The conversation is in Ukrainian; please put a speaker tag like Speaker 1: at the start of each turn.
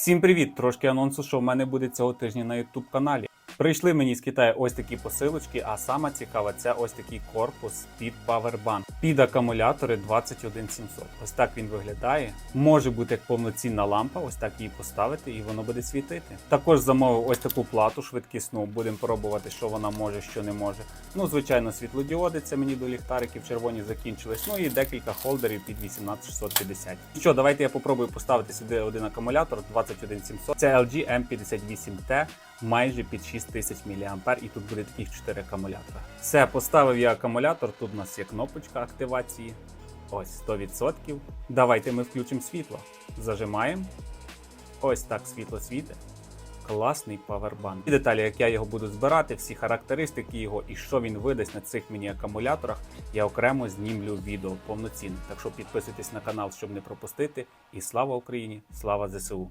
Speaker 1: Всім привіт! Трошки анонсу, що в мене буде цього тижня на YouTube каналі. Прийшли мені з Китаю ось такі посилочки, а саме цікаве це ось такий корпус під Powerbank. Під акумулятори 21700. Ось так він виглядає. Може бути як повноцінна лампа, ось так її поставити, і воно буде світити. Також замовив ось таку плату швидкісну. Будемо пробувати, що вона може, що не може. Ну, звичайно, світлодіоди, це мені до ліхтариків червоні закінчились. Ну і декілька холдерів під 18650. Що, давайте я попробую поставити сюди один акумулятор 21700. Це LG M58T майже під 6000 мА, і тут буде таких 4 акумулятора. Все, поставив я акумулятор. Тут у нас є кнопочка активації. Ось 100%. Давайте ми включимо світло. Зажимаємо. Ось так світло світить. Класний павербанк. І деталі, як я його буду збирати, всі характеристики його і що він видасть на цих міні-акумуляторах, я окремо знімлю відео повноцінне. Так що підписуйтесь на канал, щоб не пропустити. І слава Україні! Слава ЗСУ!